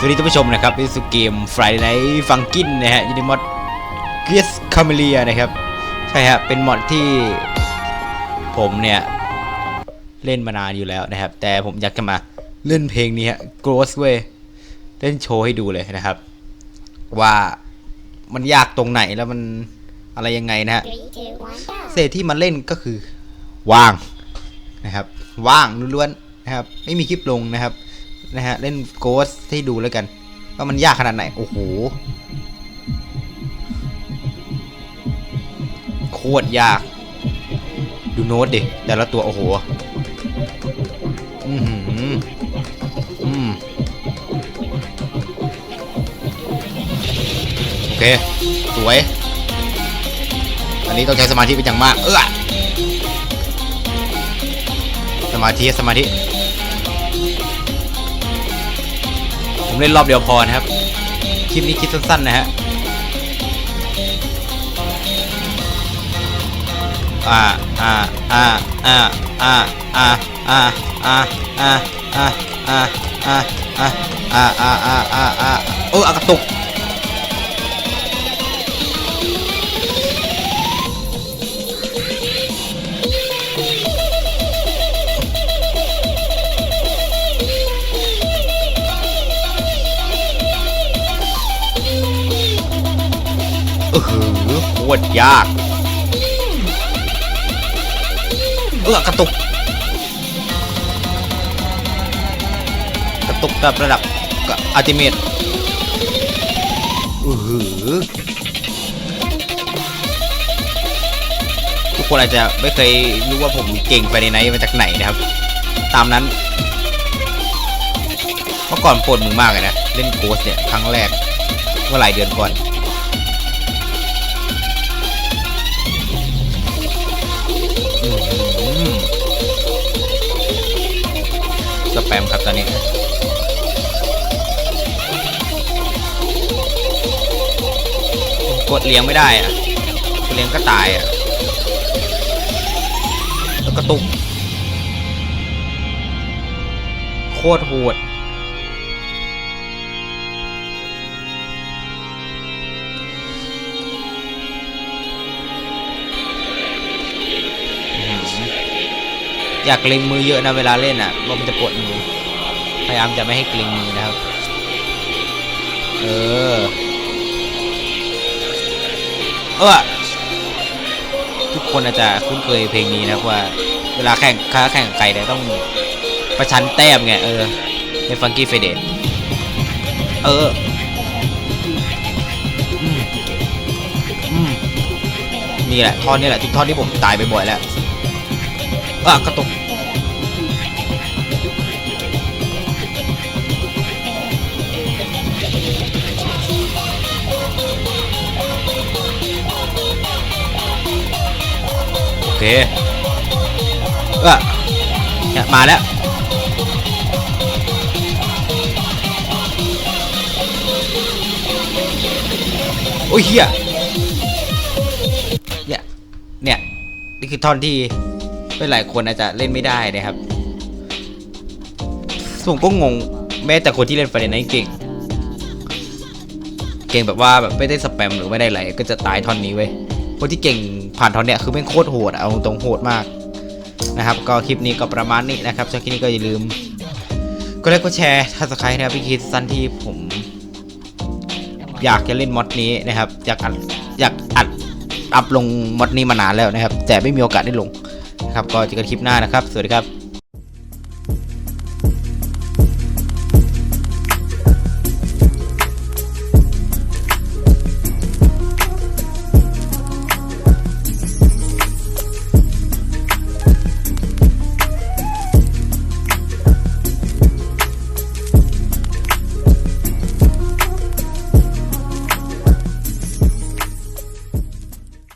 สวัสดีท่านผู้ชมนะครับนี่สุเกม Friday Night Funkin นะฮะอยูในมอด g r e s c a m e l i a นะครับ ใช่ฮะ เป็นมอดที่ผมเนี่ย เล่นมานานอยู่แล้วนะครับ แต่ผมอยากจะมาเล่นเพลงนี้ฮะ Gross Way เล่นโชว์ให้ดูเลยนะครับ ว่ามันยากตรงไหนแล้วมันอะไรยังไงนะฮะเศษที่มันเล่นก็คือว่างนะครับ ว่างล้วนๆนะครับ ไม่มีคลิปลงนะครับ นะฮะ เล่นโกสให้ดูแล้วกัน ว่ามันยากขนาดไหน โอ้โห โคตรยาก ดูโน้ตดิ แต่ละตัว โอ้โห อือหืออืมโอเค สวย อันนี้ต้องใช้สมาธิเป็นอย่างมาก เออสมาธิ สมาธิ เล่นรอบเดียวพอนะครับ คลิปนี้คลิปสั้นๆนะฮะ อ่า อ่า อ่า อ่า อ่า อ่า อ่า อ่า อ่า อ่า อ่า อ่า อ่า อ่า อ่า อ่า อ่าอ่าเอออะกระตุก หือโคตรยาก เออกระตุก กระตุกแบบระดับอัลติเมทเออหือทุกคนอาจจะไม่เคยรู้ว่าผมเก่งไปในไหนมาจากไหนนะครับ ตามนั้น เมื่อก่อนปวดมือมากเลยนะ เล่นโกสเนี่ย ครั้งแรกเมื่อหลายเดือนก่อน อนนี้กดเลี้ยงไม่ได้อะเลี้ยงก็ตายอะแล้วก็ตุกโคตรโหดอยากเกรงมือเยอะนะเวลาเล่นอะเพรามันจะปวดมือ พยายามจะไม่ให้เกรงมือนะครับ เออ เออ ทุกคนอาจจะคุ้นเคยเพลงนี้นะครับว่า เวลาแข่งค้าแข่งไกับใครเนี่ยต้องประชันแต้มไงเออ ในฟังกี้เฟเดตเอออืมอืมนี่แหละท่อนนี่แหละที่ท่อนที่ผมตายไปบ่อยแล้วอะกระตุก เคเออเนี่ยมาแล้วโอ้ยเฮียเนี่ยเนี่ยนี่คือท่อนที่เป็นหลายคนอาจจะเล่นไม่ได้นะครับผมก็งงแม้แต่คนที่เล่นไฟเดนไนเก่ง เก่งแบบว่าแบบไม่ได้สแปมหรือไม่ได้อะไรก็จะตายท่อนนี้เว้ย คนที่เก่งผ่านท่อนเนี้ยคือแม่งโคตรโหดเอาตรงโหดมากนะครับ ก็คลิปนี้ก็ประมาณนี้นะครับชอบคลิปนี้ก็อย่าลืมก็ไลค์ก็แชร์ถ้าสใครนะครับพี่คิดสั้นที่ผมอยากจะเล่นมอดนี้นะครับ อยากอัดอยากอัดอัพลงมอดนี้มานานแล้วนะครับ แต่ไม่มีโอกาสได้ลงนะครับ ก็เจอกันคลิปหน้านะครับ สวัสดีครับ